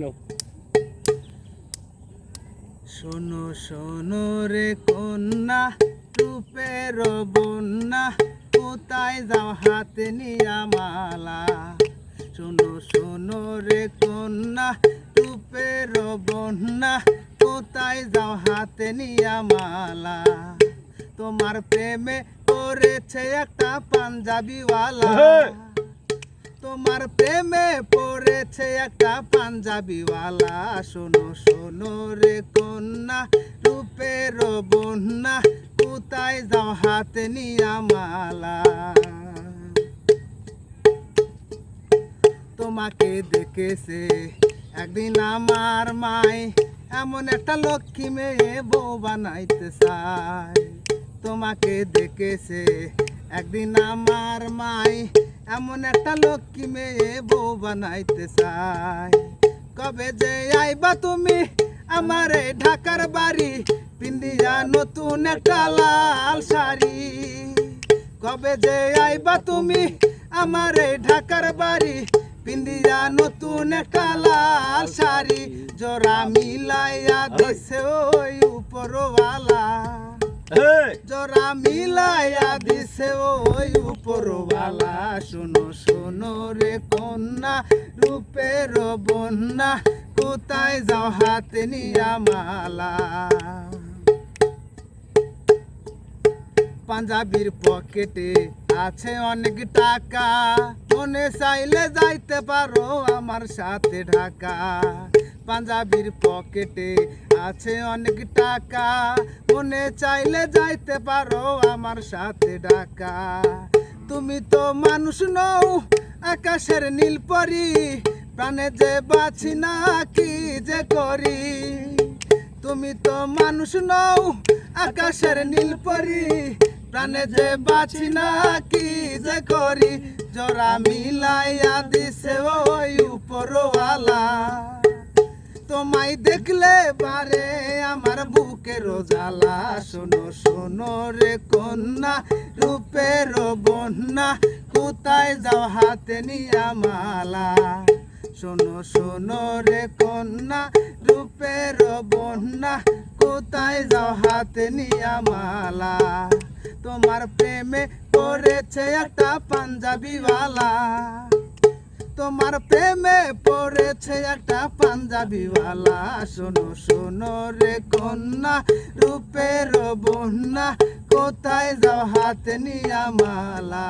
নাও শোনো শোনো রে কন্যা রূপের বন্যা কোথায় যাও হাতে নিয়া মালা? শোনো শোনো রে কন্যা রূপের বন্যা কোথায় যাও হাতে নিয়া মালা? তোমার প্রেমে করেছে একটা পাঞ্জাবিওয়ালা। তোমার প্রেমে পড়েছে একটা পাঞ্জাবিওয়ালা। শোনো শোনো রে কন্যা, রূপের বন্যা, কোথায় যাও হাতে নিয়া মালা? তোমাকে দেখেছে একদিন আমার মাই এমন একটা লক্ষ্মী মেয়ে বউ বানাইতে চায়। তোমাকে দেখেছে একদিন আমার এমন একটা লক্ষ্মী মেয়ে বউ বানাইতে চায় কবে যে আইবা তুমি আমার ঢাকার বাড়ি পিন্দিয়া নতুন একটা লাল শাড়ি। কবে যে আইবা তুমি আমার ঢাকার বাড়ি পিন্দিয়া নতুন একটা লাল শাড়ি। জোড়া মিলাইয়া দিছে ওই উপরওয়ালা। জোড়া মিলাইয়া দিছে ওই উপরওয়ালা। শোনো শোনো রে কন্যা, রূপের বন্যা, কোথায় যাও হাতে নিয়া মালা? পাঞ্জাবির পকেটে আছে অনেক টাকা। মনে চাইলে যাইতে পারো আমার সাথে ঢাকা। পাঞ্জাবির পকেটে আছে অনেক টাকা। মনে চাইলে যাইতে পারো আমার সাথে ঢাকা। তুমি তো মানুষ নও, আকাশের নীল পরি। প্রাণে যে বাছি না, কি যে করি? তুমি তো মানুষ নও, আকাশের নীল পরি। প্রাণে যে বাছি না, কি যে করি? জোড়া মিলাইয়া দিছে ওই উপরওয়ালা। তোমায় দেখলে বারে আমার বুকের জ্বালা শোনো শোনো রে কন্যা, রূপের বন্যা, কোথায় যাও হাতে নিয়া মালা? শোনো শোনো রে কন্যা, রূপের বন্যা, কোথায় যাও হাতে নিয়া মালা? তোমার প্রেমে করেছে একটা পাঞ্জাবিওয়ালা। তোমার প্রেমে পড়েছে একটা পাঞ্জাবিওয়ালা। শোনো শোনো রে কন্যা রূপের বন্যা, কোথায় যাও হাতে নিয়া মালা?